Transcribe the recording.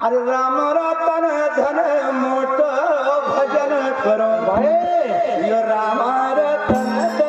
અરે રામ રતન ધન મોટ ભજન કરો. ભાઈ રામ રતન